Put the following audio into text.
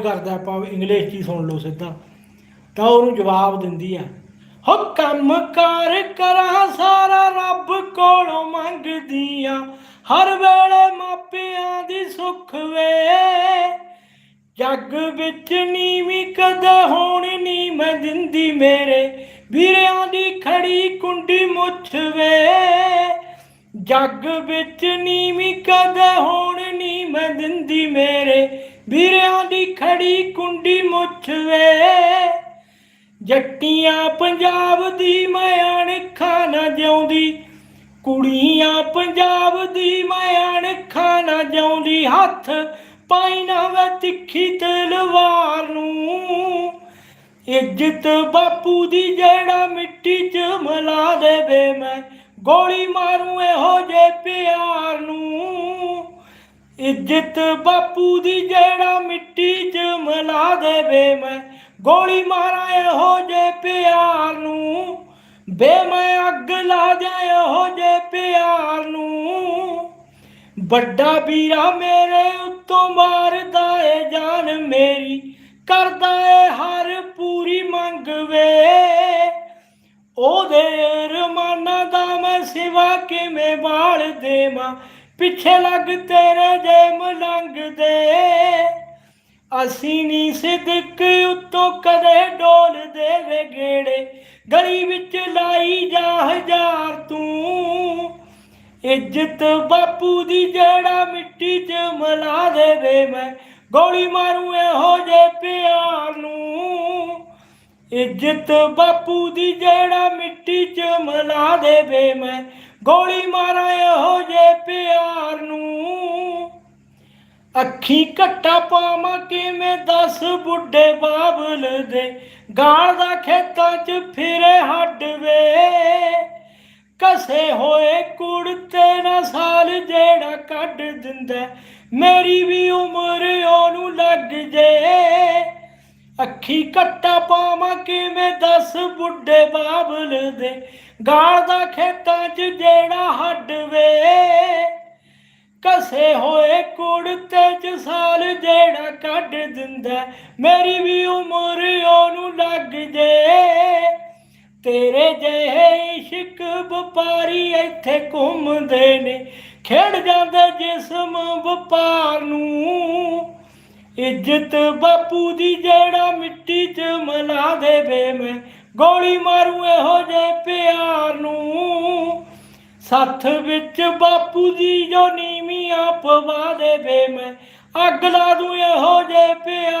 ਕਰਦਾ ਆਪਾਂ ਇੰਗਲਿਸ਼ 'ਚ ਹੀ ਸੁਣ ਲਓ ਸਿੱਧਾ। ਤਾਂ ਉਹਨੂੰ ਜਵਾਬ ਦਿੰਦੀ ਆ ਹੋ ਕੰਮ ਕਾਰ ਕਰਾਂ ਸਾਰਾ ਰੱਬ ਕੋਲੋਂ ਮੰਗਦੀ ਆ, ਹਰ ਵੇਲੇ ਮਾਪਿਆਂ ਦੀ ਸੁੱਖ ਵੇ। ਜੱਗ ਵਿੱਚ ਨੀਵੀਂ ਕਦੇ ਹੋਣ ਨੀ ਮੈਂ ਦਿੰਦੀ ਮੇਰੇ, ਵੀਰਿਆਂ ਦੀ ਖੜੀ ਕੁੰਡੀ ਮੁੱਛ ਵੇ। ਜੱਗ ਵਿੱਚ ਨੀਵੀਂ ਕਦੇ ਹੋਣ ਨੀ ਮੈਂ ਦਿੰਦੀ ਮੇਰੇ ਵੀਰਿਆਂ ਦੀ ਖੜੀ ਕੁੰਡੀ ਮੁੱਛ ਵੇ ਜੱਟੀਆਂ ਪੰਜਾਬ ਦੀ ਮੈਂ ਅਣਖਾਂ ਨਾ ਜਿਉਂਦੀ। ਕੁੜੀਆਂ ਪੰਜਾਬ ਦੀ ਮੈਂ ਅਣਖਾਂ ਨਾ ਜਿਉਂਦੀ। ਹੱਥ ਪਾਈ ਨਾ ਵੇ ਤਿੱਖੀ ਤਲਵਾਰ ਨੂੰ। ਇੱਜ਼ਤ ਬਾਪੂ ਦੀ ਜਿਹੜਾ ਮਿੱਟੀ 'ਚ ਮਲਾ ਦੇਵੇ ਮੈਂ। ਗੋਲੀ ਮਾਰੂ ਇਹੋ ਜੇ ਪਿਆਰ ਨੂੰ। ਇੱਜ਼ਤ ਬਾਪੂ ਦੀ ਜਿਹੜਾ ਮਿੱਟੀ 'ਚ ਮਿਲਾ ਦੇਵੇ ਮੈਂ, ਗੋਲੀ ਮਾਰਾਂ ਇਹੋ ਜੇ ਪਿਆਰ ਨੂੰ। ਬੇ ਮੈਂ ਅੱਗ ਲਾ ਜਾ ਇਹੋ ਜੇ ਪਿਆਰ ਨੂੰ। ਵੱਡਾ ਵੀਰਾ ਮੇਰੇ ਉੱਤੋਂ ਮਾਰਦਾ ਏ ਜਾਨ ਮੇਰੀ, ਕਰਦਾ ਏ ਹਰ ਪੂਰੀ ਮੰਗ ਵੇ। ਉਹਦੇ ਰਮਾਨਾ ਦਾ ਮੈਂ ਸਿਵਾ ਕਿਵੇਂ ਬਾਲ ਦੇਵਾਂ? ਪਿੱਛੇ ਲੱਗ ਤੇਰੇ ਜੇ ਮਲੰਗ ਦੇ। ਅਸੀਂ ਨੀ ਸਿਦਕ ਉੱਤੋਂ ਕਦੇ ਡੋਲ ਦੇਵੇ ਗੇੜੇ। ਗਲੀ ਵਿੱਚ ਲਾਈ ਜਾ ਹਜ਼ਾਰ ਤੂੰ। ਇੱਜ਼ਤ ਬਾਪੂ ਦੀ ਜਿਹੜਾ ਮਿੱਟੀ 'ਚ ਮਲਾ ਦੇਵੇ ਮੈਂ। ਗੋਲੀ ਮਾਰੂ ਇਹੋ ਜੇ ਪਿਆਰ ਨੂੰ। ਇੱਜ਼ਤ ਬਾਪੂ ਦੀ ਜਿਹੜਾ ਮਿੱਟੀ 'ਚ ਮਲਾ ਦੇਵੇ ਮੈਂ। ਗੋਲੀ ਮਾਰਾਂ ਇਹੋ ਜੇ ਪਿਆਰ ਨੂੰ। ਅੱਖੀ ਘੱਟਾ ਪਾਵਾਂ ਕਿਵੇਂ ਦੱਸ ਬੁੱਢੇ ਬਾਬਲ ਦੇ। ਗਾਲ ਦਾ ਖੇਤਾਂ 'ਚ ਫਿਰੇ ਹੱਡ ਵੇ। ਕਸੇ ਹੋਏ ਕੁੜਤੇ ਨਾ ਸਾਲ ਜਿਹੜਾ ਕੱਢ ਦਿੰਦਾ। ਮੇਰੀ ਵੀ ਉਮਰ ਉਹਨੂੰ ਲੱਗ ਜੇ। ਅੱਖੀ ਕੱਟਾ ਪਾਵਾਂ ਕਿਵੇਂ ਦੱਸ ਬੁੱਢੇ ਬਾਬਲ ਦੇ? ਗਾਲ ਦਾ ਖੇਤਾਂ 'ਚ ਜਿਹੜਾ ਹੱਡ ਵੇ, ਕਸੇ ਹੋਏ ਕੁੜਤੇ 'ਚ ਸਾਲ ਜਿਹੜਾ ਕੱਢ ਦਿੰਦਾ ਮੇਰੀ ਵੀ ਉਮਰ ਉਹਨੂੰ ਲੱਗ ਜੇ। ਤੇਰੇ ਜਿਹੇ ਇਸ਼ਕ ਵਪਾਰੀ ਇੱਥੇ ਘੁੰਮਦੇ ਨੇ। ਖੇਡ ਜਾਂਦੇ ਜਿਸਮ ਵਪਾਰ ਨੂੰ। ਇੱਜ਼ਤ ਬਾਪੂ ਦੀ ਜਿਹੜਾ ਮਿੱਟੀ 'ਚ ਮਿਲਾ ਦੇਵੇ ਮੈਂ, ਗੋਲੀ ਮਾਰੂ ਇਹੋ ਜੇ ਪਿਆਰ ਨੂੰ। ਸੱਥ ਵਿੱਚ ਬਾਪੂ ਦੀ ਜੋ ਨੀਵੀਆਂ ਪਵਾ ਦੇਵੇ ਮੈਂ, ਅੱਗ ਲਾ ਦੂੰ ਇਹੋ ਜੇ ਪਿਆਰ